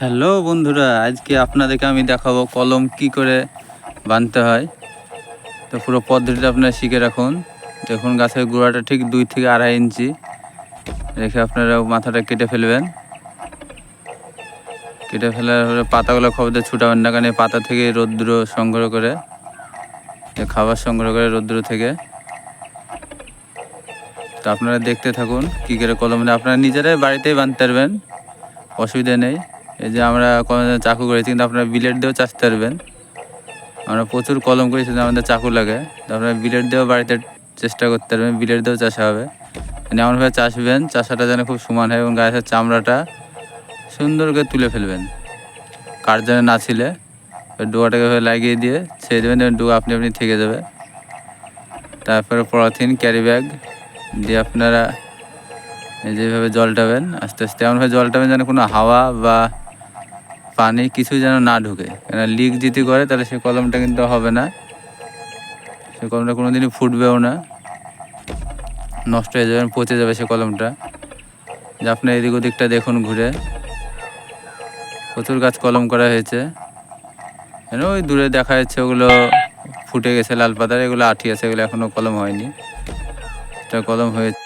Hello বন্ধুরা, আজকে আপনাদেরকে আমি দেখাবো কলম কি করে বানতে হয়। তো পুরো পদ্ধতিটা আপনারা শিখে রাখুন। দেখুন গাছের গোড়াটা ঠিক দুই থেকে আড়াই ইঞ্চি। রেখে আপনারা মাথাটা কেটে ফেলবেন। কেটে ফেলার পরে পাতাগুলো খবরতে ছুটাবেন না, কারণ পাতা থেকে রৌদ্র সংগ্রহ করে খাবার সংগ্রহ করে রৌদ্র থেকে। তো আপনারা দেখতে থাকুন কী করে কলম। আপনারা নিজেরাই বাড়িতেই বানতে পারবেন। অসুবিধা নেই। এই যে আমরা চাকু করেছি, কিন্তু আপনারা বিলেট দিয়েও চাষতে পারবেন। আমরা প্রচুর কলম কিন্তু আমাদের চাকু লাগে। আপনারা বিলেট দিয়েও বাড়িতে চেষ্টা করতে পারবেন বিলেট দিয়েও চাষা হবে। মানে এমনভাবে চাষবেন, চাষাটা যেন খুব সমান হয় এবং গাছের চামড়াটা সুন্দর করে তুলে ফেলবেন। কার যেন না ছিলে ডোয়াটাকে লাগিয়ে দিয়ে ছেড়ে দেবেন এবং ডোয়া আপনি আপনি থেকে যাবে। তারপরে পলিথিন ক্যারি ব্যাগ দিয়ে আপনারা যেভাবে জলটাবেন আস্তে আস্তে। এমনভাবে জলটাবেন যেন কোনো হাওয়া বা পানি কিছু যেন না ঢুকে। কেন লিক যদি করে, তাহলে সে কলমটা কিন্তু হবে না। সে কলমটা কোনো দিনই ফুটবেও না। নষ্ট হয়ে যাবে, পচে যাবে সে কলমটা। যে আপনি এদিক ওদিকটা দেখুন ঘুরে। প্রচুর গাছ কলম করা হয়েছে। যেন ওই দূরে দেখা যাচ্ছে ওগুলো ফুটে গেছে লাল পাতার, এগুলো আঠি আছে, এগুলো এখনও কলম হয়নি। এটা কলম হয়েছে